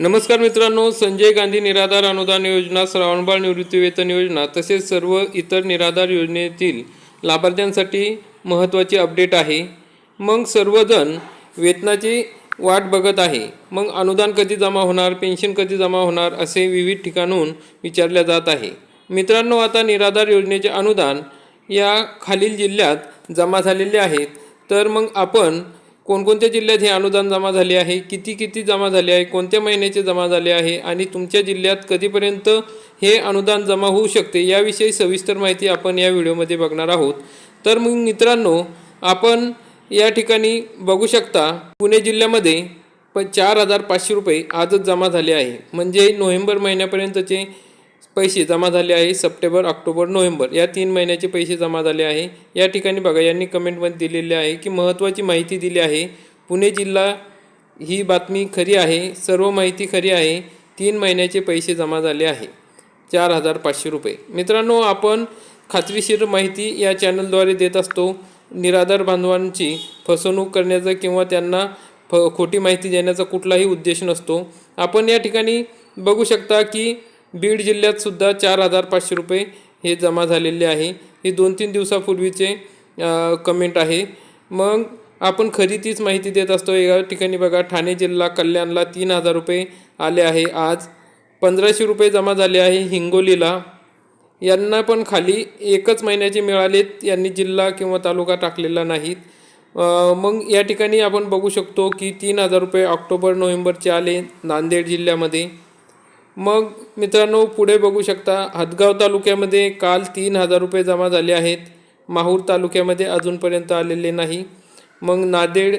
नमस्कार मित्रांनो संजय गांधी निराधार अनुदान योजना श्रावणबाळ निवृत्तीवेतन योजना तसेच सर्व इतर निराधार योजनेतील लाभार्थ्यांसाठी महत्त्वाची अपडेट आहे. मग सर्वजण वेतनाची वाट बघत आहे. मग अनुदान कधी जमा होणार पेन्शन कधी जमा होणार असे विविध ठिकाणून विचारल्या जात आहे. मित्रांनो आता निराधार योजनेचे अनुदान या खालील जिल्ह्यात जमा झालेले आहेत. तर मग आपण कोणकोणत्या जिल्ह्यात हे अनुदान जमा झाले आहे? किती किती जमा झाले आहे? कोणत्या महिन्याचे जमा झाले आहे? आणि तुमच्या जिल्ह्यात कधीपर्यंत हे अनुदान जमा होऊ शकते? याविषयी सविस्तर माहिती आपण या व्हिडिओमध्ये बघणार आहोत. तर मग मित्रांनो आपण या ठिकाणी बघू शकता पुणे जिल्ह्यामध्ये प चार हजार पाचशे रुपये आजच जमा झाले आहे. म्हणजे नोव्हेंबर महिन्यापर्यंतचे पैसे जमा झाले आहे सप्टेंबर ऑक्टोबर नोव्हेंबर. या तीन महिन्याचे पैसे जमा झाले आहे. या ठिकाणी बघा यांनी कमेंटमध्ये दिलेले आहे की महत्त्वाची माहिती दिली आहे. पुणे जिल्हा ही बातमी खरी आहे सर्व माहिती खरी आहे. तीन महिन्याचे पैसे जमा झाले आहे. चार हजार पाचशे रुपये. मित्रांनो आपण खात्रीशीर माहिती या चॅनलद्वारे देत असतो. निराधार बांधवांची फसवणूक करण्याचा किंवा त्यांना फ खोटी माहिती देण्याचा कुठलाही उद्देश नसतो. आपण या ठिकाणी बघू शकता की बीड जिल्ह्यात सुद्धा चार हजार पाचशे रुपये हे जमा झालेले आहे. हे दोन तीन दिवसापूर्वीचे कमेंट आहे. मग आपण खरी तीच माहिती देत असतो. या ठिकाणी बघा ठाणे जिल्हा कल्याणला तीन हजार रुपये आले आहे आज. पंधराशे रुपये जमा झाले आहे हिंगोलीला. यांना पण खाली एकच महिन्याचे मिळालेत. यांनी जिल्हा किंवा तालुका टाकलेला नाहीत. मग या ठिकाणी आपण बघू शकतो की तीन हजार रुपये ऑक्टोबर नोव्हेंबरचे आले नांदेड जिल्ह्यामध्ये. मग मित्रांनो पुढे बघू शकता हदगाव तालुक्यामध्ये काल तीन हजार रुपये जमा झाले आहेत. माहूर तालुक्यामध्ये अजूनपर्यंत आलेले नाही. मग नांदेड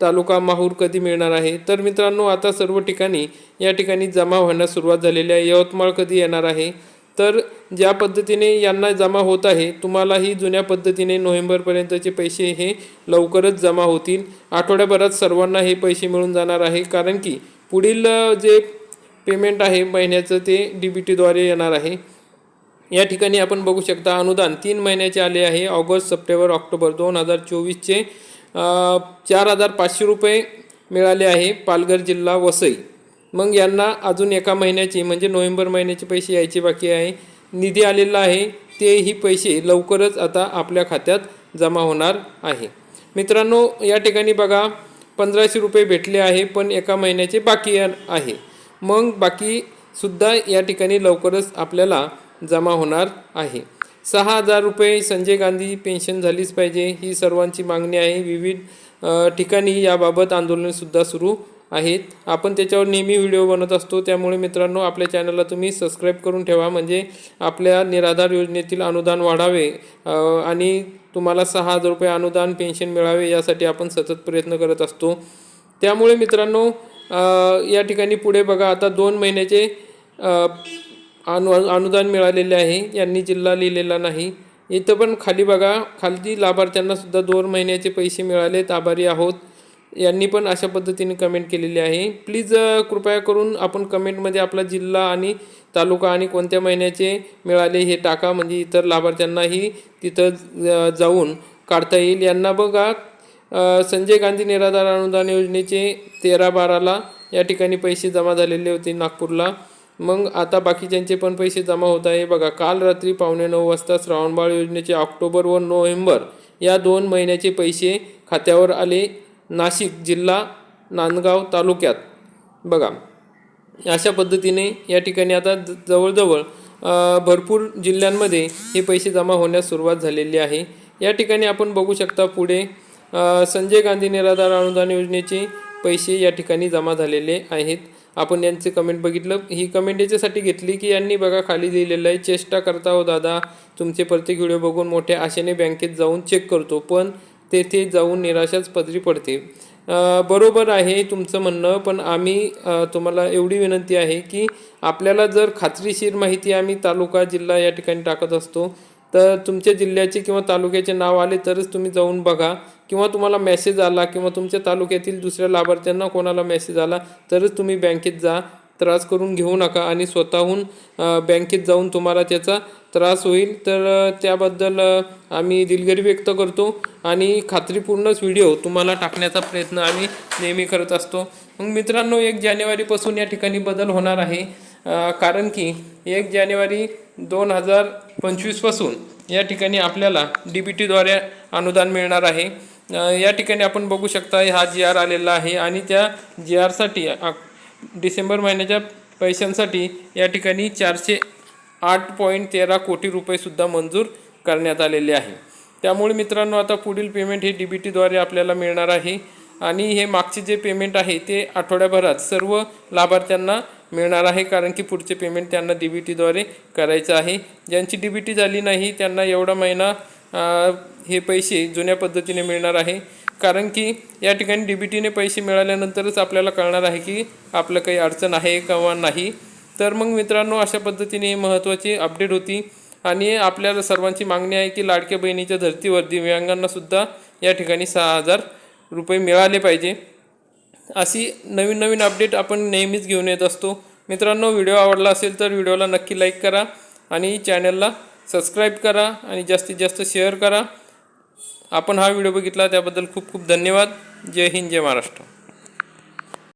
तालुका माहूर कधी मिळणार आहे? तर मित्रांनो आता सर्व ठिकाणी या ठिकाणी जमा होण्यास सुरुवात झालेली आहे. यवतमाळ कधी येणार आहे? तर ज्या पद्धतीने यांना जमा होत आहे तुम्हालाही जुन्या पद्धतीने नोव्हेंबरपर्यंतचे पैसे हे लवकरच जमा होतील. आठवड्याभरात सर्वांना हे पैसे मिळून जाणार आहे. कारण की पुढील जे पेमेंट आहे महिन्याचं ते डी बी टीद्वारे येणार आहे. या ठिकाणी आपण बघू शकता अनुदान तीन महिन्याचे आले आहे. ऑगस्ट सप्टेंबर ऑक्टोबर दोन हजार चोवीसचे चार हजार पाचशे रुपये मिळाले आहे पालघर जिल्हा वसई. मग यांना अजून एका महिन्याची म्हणजे नोव्हेंबर महिन्याचे पैसे यायचे बाकी आहे. निधी आलेला आहे. तेही पैसे लवकरच आता आपल्या खात्यात जमा होणार आहे. मित्रांनो या ठिकाणी बघा पंधराशे रुपये भेटले आहे पण एका महिन्याचे बाकी आहे. मग बाकीसुद्धा या ठिकाणी लवकरच आपल्याला जमा होणार आहे. सहा हजार रुपये संजय गांधी पेन्शन झालीच पाहिजे ही सर्वांची मागणी आहे. विविध ठिकाणी याबाबत आंदोलनसुद्धा सुरू आहेत. आपण त्याच्यावर नेहमी व्हिडिओ बनवत असतो त्यामुळे मित्रांनो आपल्या चॅनलला तुम्ही सबस्क्राईब करून ठेवा. म्हणजे आपल्या निराधार योजनेतील अनुदान वाढावे आणि तुम्हाला सहा हजार रुपये अनुदान पेन्शन मिळावे यासाठी आपण सतत प्रयत्न करत असतो. त्यामुळे मित्रांनो या ठिकाणी पुढे बघा आता दोन महिन्याचे अनु अनुदान मिळालेले आहे. यांनी जिल्हा लिहिलेला नाही. इथं पण खाली बघा खालती लाभार्थ्यांना सुद्धा दोन महिन्याचे पैसे मिळालेत आभारी आहोत. यांनी पण अशा पद्धतीने कमेंट केलेली आहे. प्लीज कृपया करून आपण कमेंटमध्ये आपला जिल्हा आणि तालुका आणि कोणत्या महिन्याचे मिळाले हे टाका. म्हणजे इतर लाभार्थ्यांनाही तिथं जाऊन काढता येईल. यांना बघा संजय गांधी निराधार अनुदान योजनेचे तेरा बाराला या ठिकाणी पैसे जमा झालेले होते नागपूरला. मग आता बाकीच्यांचे पण पैसे जमा होत आहे. बघा काल रात्री पावणे नऊ वाजता श्रावणबाळ योजनेचे ऑक्टोबर व नोव्हेंबर या दोन महिन्याचे पैसे खात्यावर आले नाशिक जिल्हा नांदगाव तालुक्यात. बघा अशा पद्धतीने या ठिकाणी आता ज- जवळजवळ भरपूर जिल्ह्यांमध्ये हे पैसे जमा होण्यास सुरुवात झालेली आहे. या ठिकाणी आपण बघू शकता पुढे संजय गांधी निराधार अनुदान योजनेचे पैसे या ठिकाणी जमा झालेले आहेत. आपण यांचे कमेंट बघितलं. ही कमेंट याच्यासाठी घेतली की यांनी बघा खाली लिहिलेलं आहे चेष्टा करता हो दादा तुमचे प्रत्येक व्हिडिओ बघून मोठ्या आशेने बँकेत जाऊन चेक करतो पण तेथे जाऊन निराशाच पदरी पडते. बरोबर आहे तुमचं म्हणणं पण आम्ही तुम्हाला एवढी विनंती आहे की आपल्याला जर खात्रीशीर माहिती आम्ही तालुका जिल्हा या ठिकाणी टाकत असतो तर तुमच्या जिल्ह्याचे किंवा तालुक्याचे नाव आले तरच तुम्ही जाऊन बघा. किंवा तुम्हाला मेसेज आला किंवा तुमच्या तालुक्यातील दुसऱ्या लाभार्थ्यांना कोणाला मेसेज आला तरच तुम्ही बँकेत जा. त्रास करून घेऊ नका आणि स्वतःहून बँकेत जाऊन तुम्हाला त्याचा त्रास होईल. तर त्याबद्दल आम्ही दिलगिरी व्यक्त करतो आणि खात्रीपूर्णच व्हिडिओ तुम्हाला टाकण्याचा प्रयत्न आम्ही नेहमी करत असतो. मग मित्रांनो एक जानेवारीपासून या ठिकाणी बदल होणार आहे. कारण की एक जानेवारी दोन हजार पंचवीसपासून या ठिकाणी आपल्याला डी बी टीद्वारे अनुदान मिळणार आहे. या ठिकाणी आपण बघू शकता हा जी आर आलेला आहे आणि त्या जी आरसाठी डिसेंबर महिन्याच्या पैशांसाठी या ठिकाणी चारशे आठ पॉईंट तेरा कोटी रुपयेसुद्धा मंजूर करण्यात आलेले आहे. त्यामुळे मित्रांनो आता पुढील पेमेंट हे डी बी टीद्वारे आपल्याला मिळणार आहे. आणि हे मागचे जे पेमेंट आहे ते आठवड्याभरात सर्व लाभार्थ्यांना मिळणार आहे कारण की पुढचे पेमेंट त्यांना डी बी टीद्वारे करायचं आहे. ज्यांची डी बी टी झाली नाही त्यांना एवढा महिना हे पैसे जुन्या पद्धतीने मिळणार आहे. कारण की या ठिकाणी डी बी टीने पैसे मिळाल्यानंतरच आपल्याला कळणार आहे की आपलं काही अडचण आहे किंवा नाही. तर मग मित्रांनो अशा पद्धतीने ही महत्त्वाची अपडेट होती. आणि आपल्याला सर्वांची मागणी आहे की लाडक्या बहिणीच्या धर्तीवर दिव्यांगांनासुद्धा या ठिकाणी सहा हजार रुपये मिळाले पाहिजे. अशी नवीन नवीन अपडेट आपण नेहमीच घेऊन येत असतो. मित्रांनो व्हिडिओ आवडला असेल तर व्हिडिओला नक्की लाईक करा आणि चॅनलला सबस्क्राईब करा आणि जास्तीत जास्त शेअर करा. आपण हा व्हिडिओ बघितला त्याबद्दल खूप खूप धन्यवाद. जय हिंद जय महाराष्ट्र.